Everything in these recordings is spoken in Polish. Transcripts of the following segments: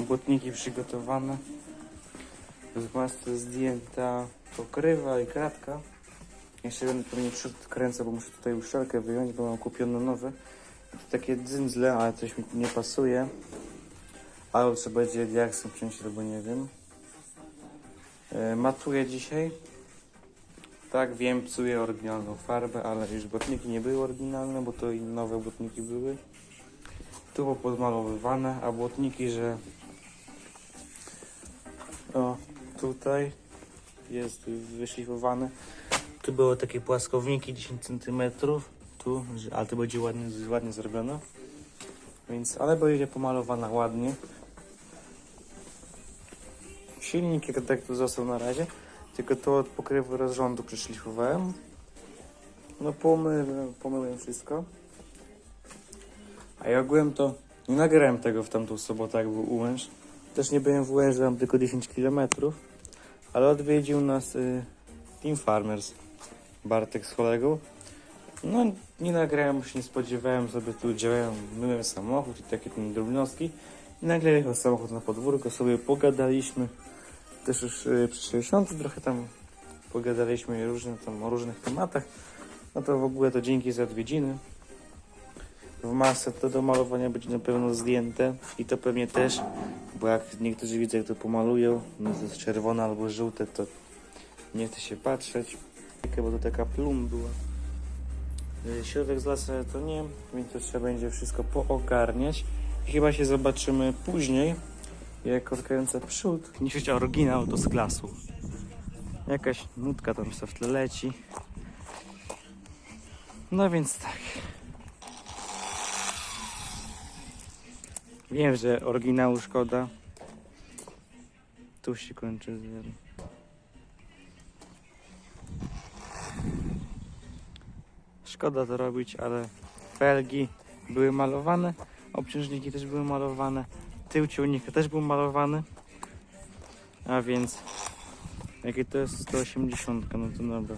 Błotniki przygotowane. Z masy zdjęta pokrywa i kratka. Jeszcze będę pewnie przód kręcę, bo muszę tutaj uszczelkę wyjąć, bo mam kupione nowe. To takie dzyndzle, ale coś mi nie pasuje. Albo trzeba będzie diaksem wciąć, albo nie wiem. E, matuję dzisiaj. Tak, wiem, psuję oryginalną farbę, ale już błotniki nie były oryginalne, bo to i nowe błotniki były. Tu było podmalowywane, a błotniki, że o, tutaj jest wyszlifowane. Tu były takie płaskowniki 10 cm. Tu, ale to będzie ładnie, ładnie zrobione. Więc, ale będzie pomalowana ładnie. Silnik jak tak tu został na razie. Tylko to od pokrywu rozrządu przyszlifowałem. No pomyłem, pomyłem wszystko. A ja ogółem to nie nagrałem tego w tamtą sobotę, jak był ułęcz. Też nie byłem w Łęczy, mam tylko 10 km. Ale odwiedził nas y, Team Farmers. Bartek z kolegą. No nie nagrałem, się nie spodziewałem, sobie tu działałem, myłem samochód i takie tam drobnostki. I nagle jechał samochód na podwórko, sobie pogadaliśmy. Też już y, przy 60 trochę tam pogadaliśmy różne, tam, o różnych tematach. No to w ogóle to dzięki za odwiedziny. W masę to do malowania będzie na pewno zdjęte i to pewnie też, bo jak niektórzy widzą jak to pomalują, no to jest czerwone albo żółte, to nie chce się patrzeć, bo to taka plum była. Y, Środek z lasu to nie, więc to trzeba będzie wszystko poogarniać. Chyba się zobaczymy później, jak odkręcę przód. Się oryginał to z glasu. Jakaś nutka tam sobie w tle leci. No więc tak. Wiem, że oryginału szkoda. Tu się kończy. Szkoda to robić, ale felgi były malowane, obciążniki też były malowane, tył ciągnika też był malowany. A więc jakie to jest 180, no to dobra.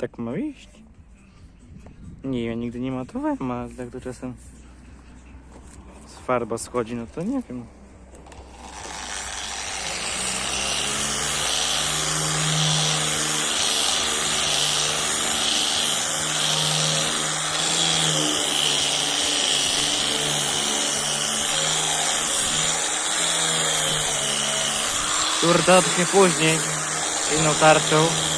Tak ma iść? Nie, ja nigdy nie matowałem, a jak to czasem z farba schodzi, no to nie wiem. Kurde, później inną tarczą.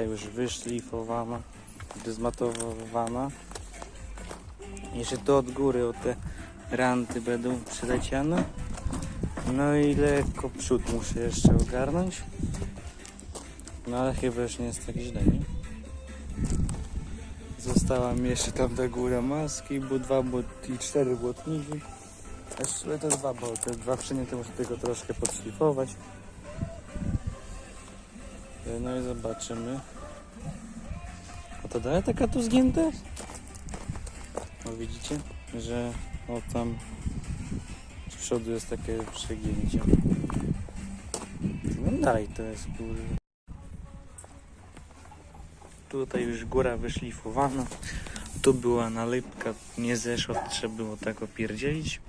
Już wyszlifowana, dezmatowana. Jeszcze to od góry, o te ranty będą przyleciane. No i lekko przód muszę jeszcze ogarnąć. No ale chyba już nie jest tak źle, nie? Została mi jeszcze tam ta góra maski, bo dwa błot i cztery błotniki. Jeszcze te dwa, bo te dwa wszędzie muszę tylko troszkę podszlifować. No i zobaczymy. A to dalej taka tu zgięta? O widzicie, że o tam z przodu jest takie przegięcie. No dalej to jest kurde. Tutaj już góra wyszlifowana. Tu była nalepka, nie zeszła, to trzeba było tak opierdzielić.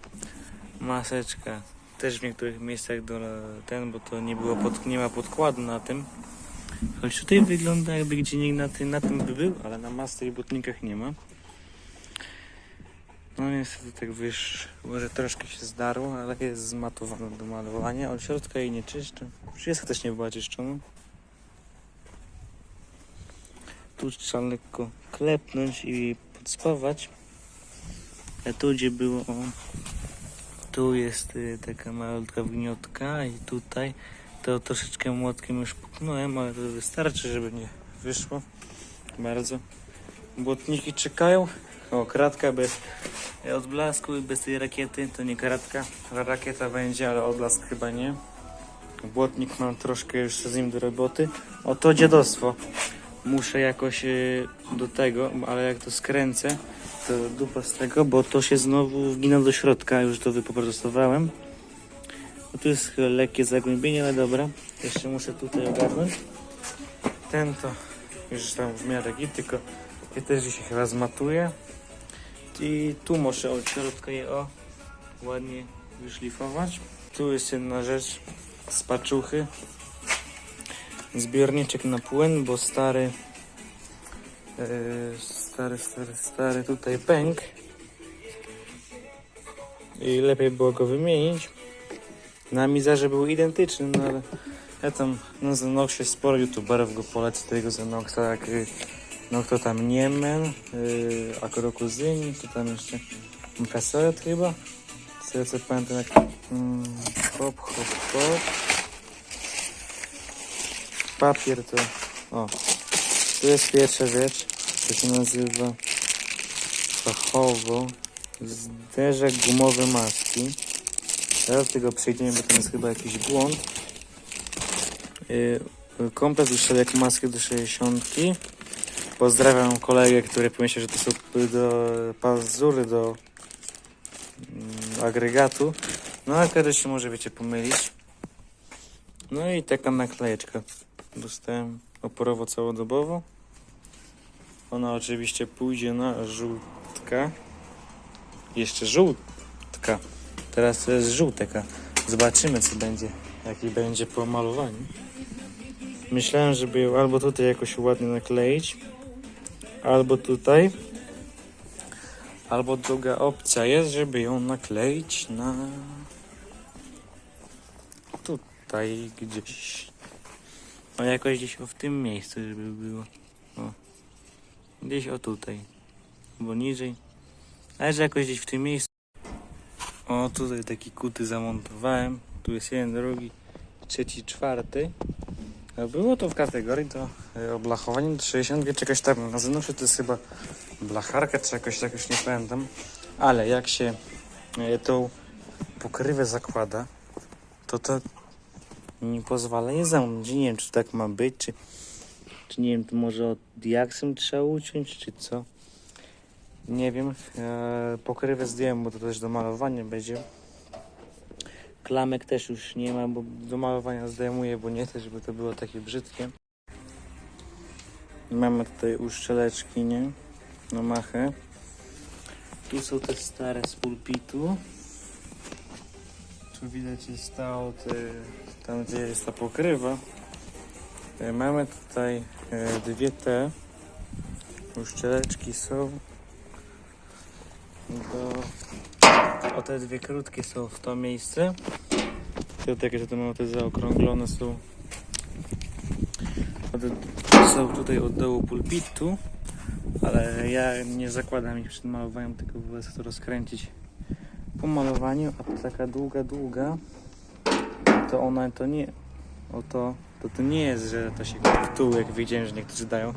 Maseczka też w niektórych miejscach do ten, bo to nie było pod, nie ma podkładu na tym. Choć tutaj wygląda jakby gdzie niegdzie na tym, na tym by był, ale na masce i butnikach nie ma. No niestety tak wyszło, że troszkę się zdarło, ale jest zmatowana do malowania. Od środka jej nie czyszczę. Wszystko też nie była czyszczona. Tu trzeba lekko klepnąć i podspawać. A tu gdzie było, tu jest y, taka malutka wniotka i tutaj to troszeczkę młotkiem już puknąłem, ale to wystarczy, żeby nie wyszło bardzo. Błotniki czekają. O, kratka bez odblasku i bez tej rakiety, to nie kratka. Rakieta będzie, ale odblask chyba nie. Błotnik mam troszkę już z nim do roboty. O, to dziadostwo. Muszę jakoś y, do tego, ale jak to skręcę, to dupa z tego, bo to się znowu wgina do środka, już to wypoprostowałem. Tu jest lekkie zagłębienie, ale dobra. Jeszcze muszę tutaj ogarnąć. Ten to już tam w miarę git, tylko je też dzisiaj chyba zmatuję. I tu muszę od środka je o ładnie wyszlifować. Tu jest jedna rzecz z paczuchy. Zbiorniczek na płyn, bo stary e, stary, stary, stary tutaj pęk i lepiej było go wymienić. Na mizerze był identyczny, no ale ja tam na Zenoxie sporo youtuberów go poleca tego Zenoxa, jak y, no kto tam Niemen, y, Akrokuzyni, to tam jeszcze Kasoret chyba. Z tego co pamiętam jak mm, hop, hop, hop. Papier to, o, tu jest pierwsza rzecz, to się nazywa fachowo zderzak gumowy maski. Do tego przejdziemy, bo to jest chyba jakiś błąd. Yy, komplet uszczelek maski do 60. Pozdrawiam kolegę, który pomyślał, że to są do pazury do mm, agregatu. No a kiedy się może wiecie pomylić. No i taka naklejeczka. Dostałem oporowo całodobowo. Ona oczywiście pójdzie na żółtka. Jeszcze żółtka. Teraz to jest żółteka. Zobaczymy co będzie, jaki będzie po malowaniu. Myślałem, żeby ją albo tutaj jakoś ładnie nakleić, albo tutaj. Albo druga opcja jest, żeby ją nakleić na tutaj gdzieś. O jakoś gdzieś w tym miejscu, żeby było. O. Gdzieś o tutaj. Albo niżej. Ale że jakoś gdzieś w tym miejscu. O, tutaj taki kuty zamontowałem. Tu jest jeden, drugi, trzeci, czwarty. A Było to w kategorii to e, oblachowanie do 60 czegoś tam na Zenosie to jest chyba blacharka czy jakoś tak już nie pamiętam. Ale jak się e, tą pokrywę zakłada, to to nie pozwala je zamknąć. Nie wiem czy tak ma być, czy, czy nie wiem, to może od diaksem trzeba uciąć, czy co. Nie wiem. E, pokrywę zdjąłem, bo to też do malowania będzie. Klamek też już nie ma, bo do malowania zdejmuję, bo nie chcę, żeby to było takie brzydkie. Mamy tutaj uszczeleczki, nie? Na machę. Tu są te stare z pulpitu. Tu widać jest stało te, tam gdzie jest ta pokrywa. E, Mamy tutaj e, dwie te uszczeleczki są. O te dwie krótkie są w to miejsce. Te takie, że to mamy te zaokrąglone są. Są tutaj od dołu pulpitu, ale ja nie zakładam ich przed malowaniem, tylko prostu to rozkręcić po malowaniu, a to taka długa, długa, to ona to nie, o to, to, nie jest, że to się tył, jak widziałem, że niektórzy dają,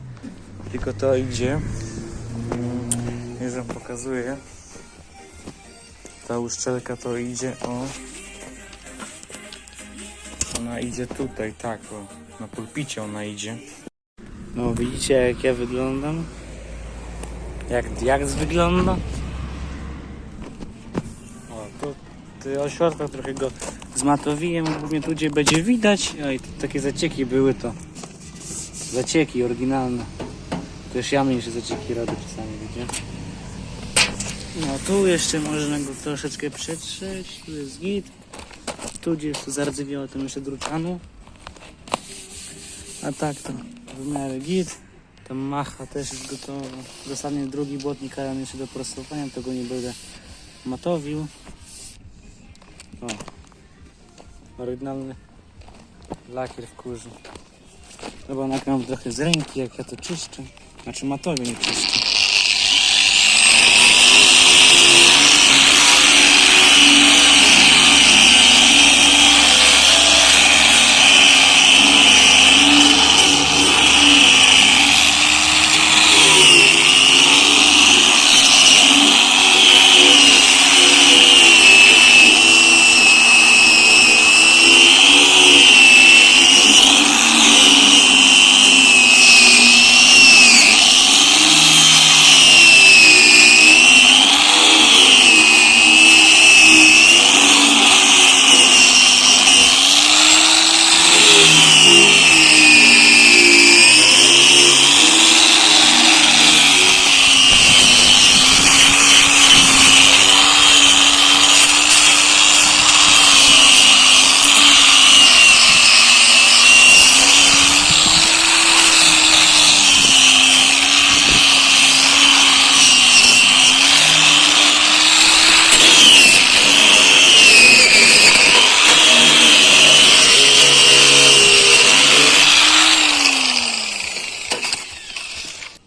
tylko to idzie, już wam pokazuję, ta uszczelka to idzie o, ona idzie tutaj, tak, o, na pulpicie ona idzie. No widzicie jak ja wyglądam? Jak diaks wygląda? O, tu ty trochę go zmatowiłem, głównie tu gdzie będzie widać. Oj, tu takie zacieki były to. Zacieki oryginalne. Też ja mniejsze zacieki robię czasami, wiecie? No tu jeszcze można go troszeczkę przetrzeć, tu jest git. Tu gdzie jest zardzewiało, tam jeszcze druczanu. A tak to w miarę git. Tam macha też jest gotowa. Zostanie drugi błotnik kajan jeszcze do prostowania, tego nie będę matowił. O. Oryginalny lakier w kurzu. Chyba nagram trochę z ręki, jak ja to czyszczę. Znaczy matowię nie czyszczę.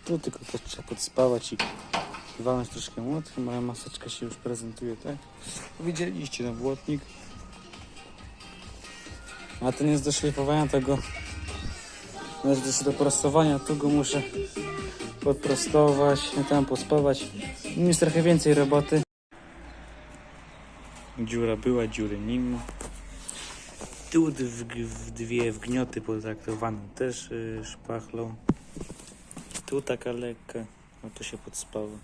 Tu tylko to podspawać i walnąć troszkę młotkiem. Moja maseczka się już prezentuje, tak? Widzieliście ten błotnik. A ten jest do szlifowania tego. Znaczy jest do prostowania, tu go muszę podprostować, tam pospawać. Jest trochę więcej roboty. Dziura była, dziury nie ma. Tu dwie wgnioty potraktowane też y, szpachlą. Tu taka lekka, no to się podspawa.